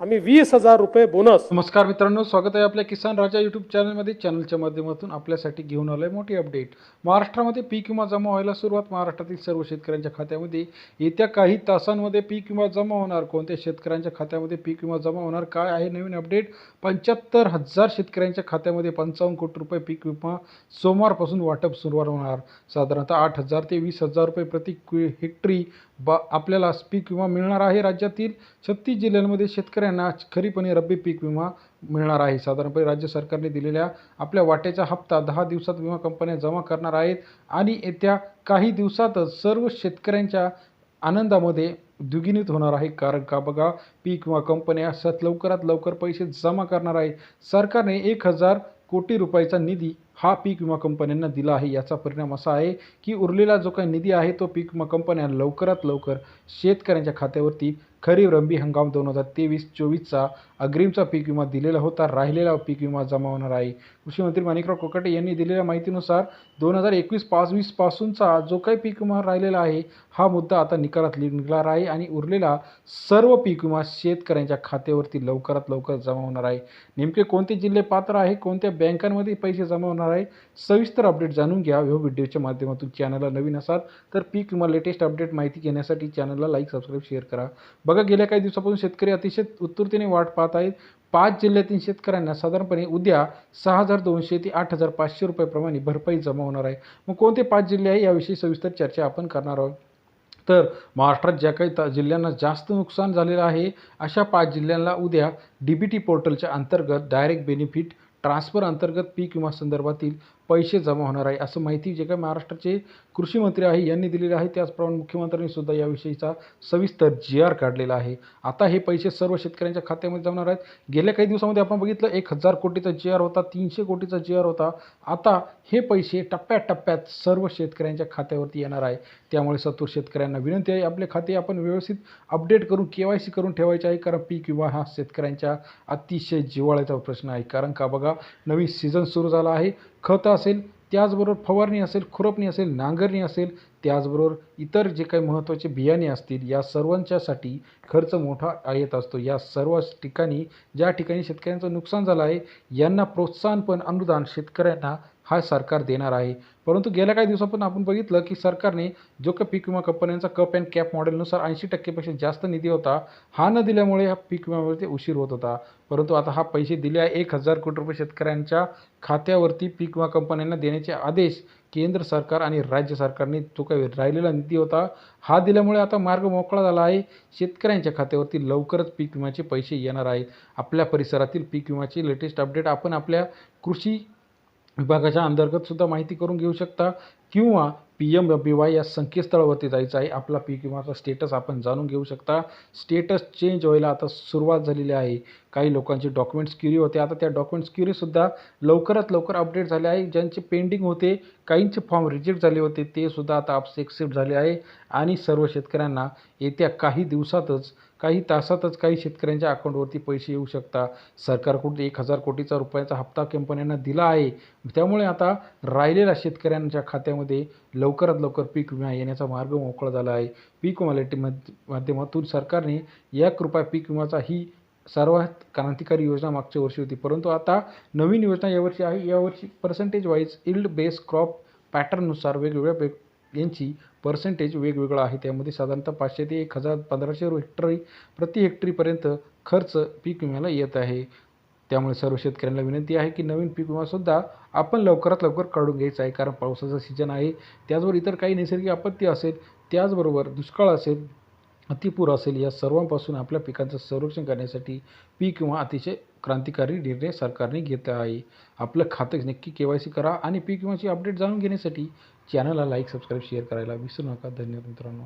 आम्ही वीस हजार रुपये बोनस नमस्कार मित्रांनो स्वागत आहे आपल्या किसान राजा यूट्यूब चॅनलमध्ये चॅनलच्या माध्यमातून आपल्यासाठी घेऊन आलोय मोठी अपडेट महाराष्ट्रामध्ये पीक विमा जमा व्हायला सुरुवात महाराष्ट्रातील सर्व शेतकऱ्यांच्या खात्यामध्ये. येत्या काही तासांमध्ये पीक विमा जमा होणार? कोणत्या शेतकऱ्यांच्या खात्यामध्ये पीक विमा जमा होणार? काय आहे नवीन अपडेट पंच्याहत्तर हजार शेतकऱ्यांच्या खात्यामध्ये पंचावन्न कोटी रुपये पीक विमा सोमवारपासून वाटप सुरुवात होणार. साधारणतः आठ हजार ते वीस हजार रुपये प्रति क्वि- हेक्टरी बा आपल्याला पीक विमा मिळणार आहे राज्यातील छत्तीस जिल्ह्यांमध्ये शेतकऱ्यांना खरीपणे रब्बी पीक विमा मिळणार आहे. साधारणपणे राज्य सरकारने दिलेल्या आपल्या वाट्याचा हप्ता दहा दिवसात विमा कंपन्या जमा करणार आहेत आणि येत्या काही दिवसातच सर्व शेतकऱ्यांच्या आनंदामध्ये द्विगुणित होणार आहे. कारण का बघा पीक विमा कंपन्या सत लवकरात लवकर पैसे जमा करणार आहे सरकारने एक हजार कोटी रुपयाचा निधी हा पीक विमा कंपन्यांना दिला आहे. याचा परिणाम असा आहे की उरलेला जो काही निधी आहे तो पीक विमा कंपन्या लवकरात लवकर शेतकऱ्यांच्या खात्यावरती खरीप रब्बी हंगाम दोन हजार तेवीस चोवीसचा अग्रिमचा पीक विमा दिलेला होता राहिलेला पीक विमा जमा होणार आहे. कृषी मंत्री माणिकराव कोकाटे यांनी दिलेल्या माहितीनुसार दोन हजार एकवीस पाच वीसपासूनचा जो काही पीक विमा राहिलेला आहे हा मुद्दा आता निकालात निघणार आहे आणि उरलेला सर्व पीक विमा शेतकऱ्यांच्या खात्यावरती लवकरात लवकर जमा होणार आहे. नेमके कोणते जिल्हे पात्र आहे कोणत्या बँकांमध्ये पैसे जमा होणार आहे सविस्तर अपडेट जाणून घ्या. ह्या व्हिडिओच्या माध्यमातून चॅनलला नवीन असाल तर पीक विमा लेटेस्ट अपडेट माहिती घेण्यासाठी चॅनलला लाईक सबस्क्राईब शेअर करा. बघा गेल्या काही दिवसापासून शेतकरी अतिशय उत्तुरतेने वाट पाहत आहेत. पाच जिल्ह्यातील शेतकऱ्यांना साधारणपणे उद्या सहा हजार दोनशे ते आठ हजार पाचशे रुपयाप्रमाणे भरपाई जमा होणार आहे. मग कोणते पाच जिल्हे आहे याविषयी सविस्तर चर्चा आपण करणार आहोत. तर महाराष्ट्रात ज्या काही जिल्ह्यांना जास्त नुकसान झालेलं आहे अशा पाच जिल्ह्यांना उद्या डी बी टी पोर्टलच्या अंतर्गत डायरेक्ट बेनिफिट ट्रान्सफर अंतर्गत पीक विमा संदर्भातील पैसे जमा होणार आहे असं माहिती जे काही महाराष्ट्राचे कृषी मंत्री आहे यांनी दिलेले आहे. त्याचप्रमाणे मुख्यमंत्र्यांनी सुद्धा याविषयीचा सविस्तर जी आर काढलेला आहे. आता हे पैसे सर्व शेतकऱ्यांच्या खात्यामध्ये जमणार आहेत. गेल्या काही दिवसामध्ये आपण बघितलं एक हजार कोटीचा जी आर होता तीनशे कोटीचा जी आर होता. आता हे पैसे टप्प्याटप्प्यात सर्व शेतकऱ्यांच्या खात्यावरती येणार आहे. त्यामुळे सत्वर शेतकऱ्यांना विनंती आहे आपले खाते आपण व्यवस्थित अपडेट करून के वाय सी करून ठेवायचे आहे कारण पीक विमा हा शेतकऱ्यांच्या अतिशय जिव्हाळ्याचा प्रश्न आहे. कारण का बघा नवीन सीझन सुरू झाला आहे. खतं असेल त्याचबरोबर फवारणी असेल खुरपणी असेल नांगरणी असेल त्याचबरोबर इतर जे काही महत्त्वाचे बियाणे असतील या सर्वांच्यासाठी खर्च मोठा येत असतो. या सर्व ठिकाणी ज्या ठिकाणी शेतकऱ्यांचं नुकसान झालं आहे यांना प्रोत्साहन पण अनुदान शेतकऱ्यांना हा सरकार देणार आहे. परंतु गेल्या काही दिवसापासून आपण बघितलं की सरकारने जो काही पीक विमा कंपन्यांचा कप अँड कॅप मॉडेलनुसार ऐंशी टक्केपेक्षा जास्त निधी होता हा न दिल्यामुळे हा पीक विम्यावरती उशीर होत होता. परंतु आता हा पैसे दिले आहे एक हजार कोटी रुपये शेतकऱ्यांच्या खात्यावरती पीक विमा कंपन्यांना देण्याचे आदेश केंद्र सरकार आणि राज्य सरकारने जो काही राहिलेला निधी होता हा दिल्यामुळे आता मार्ग मोकळा झाला आहे. शेतकऱ्यांच्या खात्यावरती लवकरच पीक विम्याचे पैसे येणार आहेत. आपल्या परिसरातील पीक विम्याची लेटेस्ट अपडेट आपण आपल्या कृषी विभागाच्या अंतर्गत सुद्धा माहिती करून घेऊ शकता. किंवा पी एम बी वाय या संकेतस्थळावरती जायचं आहे. आपला पीक विमाचा स्टेटस आपण जाणून घेऊ शकता. स्टेटस चेंज व्हायला आता सुरुवात झालेली आहे. काही लोकांचे डॉक्युमेंट्स क्युरी होते. आता त्या डॉक्युमेंट्स क्युरीसुद्धा लवकरात लवकर अपडेट झाले आहे. ज्यांचे पेंडिंग होते काहींचे फॉर्म रिजेक्ट झाले होते ते सुद्धा आता आपसे एक्सेप्ट झाले आहे. आणि सर्व शेतकऱ्यांना येत्या काही दिवसातच काही तासातच काही शेतकऱ्यांच्या अकाउंटवरती पैसे येऊ शकता सरकारकडून एक हजार कोटीचा रुपयाचा हप्ता कंपन्यांना दिला आहे. त्यामुळे आता राहिलेल्या शेतकऱ्यांच्या खात्यामध्ये लवकरात लवकर पीक विमा येण्याचा मार्ग मोकळा झाला आहे. पीक विमा माध्यमातून सरकारने एक रुपया पीक विमाचा ही सर्वात क्रांतिकारी योजना मागच्या वर्षी होती. परंतु आता नवीन योजना यावर्षी आहे. यावर्षी percentage wise yield base crop पॅटर्ननुसार वेगवेगळ्या यांची पर्सेंटेज वेगवेगळं आहे. त्यामध्ये साधारणतः पाचशे ते एक हजार पंधराशे हेक्टरी प्रति हेक्टरीपर्यंत खर्च पीक विम्याला येत आहे. त्यामुळे सर्व शेतकऱ्यांना विनंती आहे की नवीन पीक विमासुद्धा आपण लवकरात लवकर काढून घ्यायचा आहे. कारण पावसाचा सीजन आहे. त्याचबरोबर इतर काही नैसर्गिक आपत्ती असेल त्याचबरोबर दुष्काळ असेल अतिपूर असेल या सर्वांपासून आपल्या पिकांचं संरक्षण करण्यासाठी पीक किंवा अतिशय क्रांतिकारी निर्णय सरकारने घेतला आहे. आपलं खातं नक्की के वाय सी करा आणि पीक विमाची अपडेट जाणून घेण्यासाठी चॅनलला लाईक सबस्क्राईब शेअर करायला विसरू नका. धन्यवाद मित्रांनो.